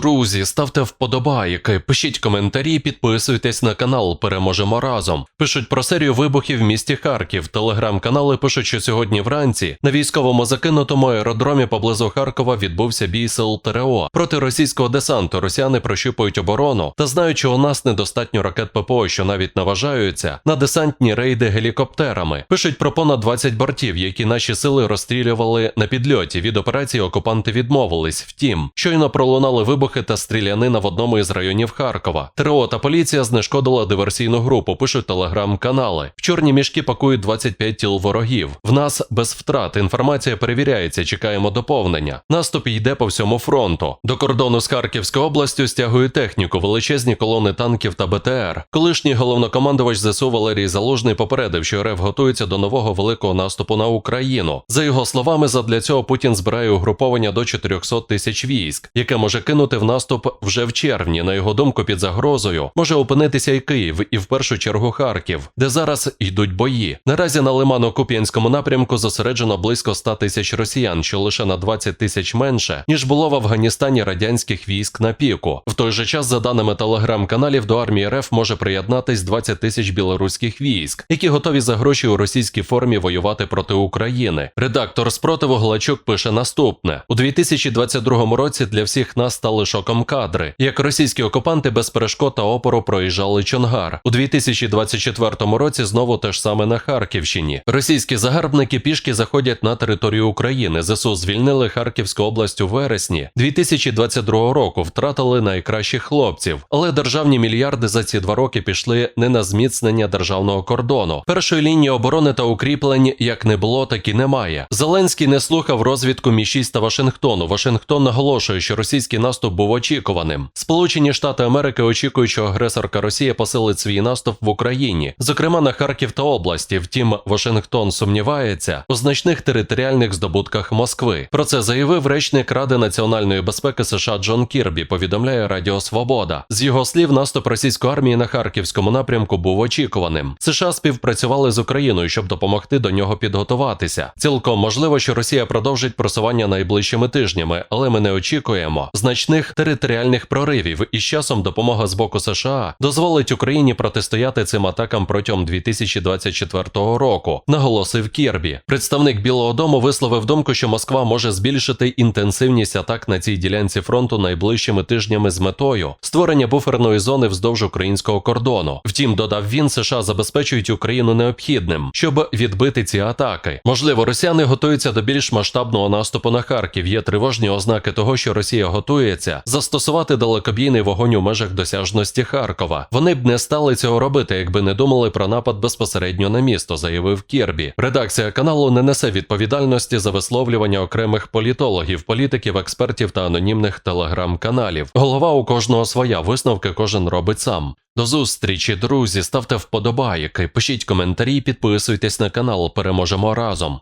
друзі, ставте вподобайки, пишіть коментарі, підписуйтесь на канал. Переможемо разом. Пишуть про серію вибухів в місті Харків. Телеграм-канали пишуть, що сьогодні вранці на військовому закинутому аеродромі поблизу Харкова відбувся бій сил ТРО. Проти російського десанту росіяни прощупують оборону та знають, що у нас недостатньо ракет ППО, що навіть наважаються на десантні рейди гелікоптерами. Пишуть про понад 20 бортів, які наші сили розстрілювали на підльоті. Від операції окупанти відмовились. Втім, щойно пролунали вибухи та стрілянина в одному із районів Харкова. ТРО та поліція знешкодила диверсійну групу. Пишуть телеграм-канали. В чорні мішки пакують 25 тіл ворогів. В нас без втрат. Інформація перевіряється. Чекаємо доповнення. Наступ йде по всьому фронту. До кордону з Харківською областю стягують техніку, величезні колони танків та БТР. Колишній головнокомандувач ЗСУ Валерій Залужний попередив, що РФ готується до нового великого наступу на Україну. За його словами, задля цього Путін збирає угруповання до 400 тисяч військ, яке може кинути в наступ вже в червні. На його думку, під загрозою може опинитися і Київ, і в першу чергу Харків, де зараз йдуть бої. Наразі на Лимано-Куп'янському напрямку зосереджено близько 100 тисяч росіян, що лише на 20 тисяч менше, ніж було в Афганістані радянських військ на піку. В той же час, за даними телеграм-каналів, до армії РФ може приєднатись 20 тисяч білоруських військ, які готові за гроші у російській формі воювати проти України. Редактор спротиву Глачук пише наступне: у 2022 році для всіх нас стали шоком кадри, як російські окупанти без перешкод та опору проїжджали Чонгар. У 2024 році знову те ж саме на Харківщині. Російські загарбники пішки заходять на територію України. ЗСУ звільнили Харківську область у вересні 2022 року. Втратили найкращих хлопців, але державні мільярди за ці два роки пішли не на зміцнення державного кордону. Першої лінії оборони та укріплень як не було, так і немає. Зеленський не слухав розвідку Мі 6 та Вашингтону. Вашингтон наголошує, що російський наступ був очікуваним. Сполучені Штати Америки очікують, що агресорка Росія посилить свій наступ в Україні, зокрема на Харків та області. Втім, Вашингтон сумнівається у значних територіальних здобутках Москви. Про це заявив речник Ради національної безпеки США Джон Кірбі. Повідомляє Радіо Свобода. З його слів, наступ російської армії на харківському напрямку був очікуваним. США співпрацювали з Україною, щоб допомогти до нього підготуватися. Цілком можливо, що Росія продовжить просування найближчими тижнями, але ми не очікуємо значних територіальних проривів. І з часом допомога з боку США дозволить Україні протистояти цим атакам протягом 2024 року, наголосив Кірбі. Представник Білого Дому висловив думку, що Москва може збільшити інтенсивність атак на цій ділянці фронту найближчими тижнями з метою створення буферної зони вздовж українського кордону. Втім, додав він, США забезпечують Україну необхідним, щоб відбити ці атаки. Можливо, росіяни готуються до більш масштабного наступу на Харків. Є тривожні ознаки того, що Росія готується застосувати далекобійний вогонь у межах досяжності Харкова. Вони б не стали цього робити, якби не думали про напад безпосередньо на місто, заявив Кірбі. Редакція каналу не несе відповідальності за висловлювання окремих політологів, політиків, експертів та анонімних телеграм-каналів. Голова у кожного своя висновки кожен робить сам. До зустрічі, друзі. Ставте вподобайки, пишіть коментарі, підписуйтесь на канал. Переможемо разом.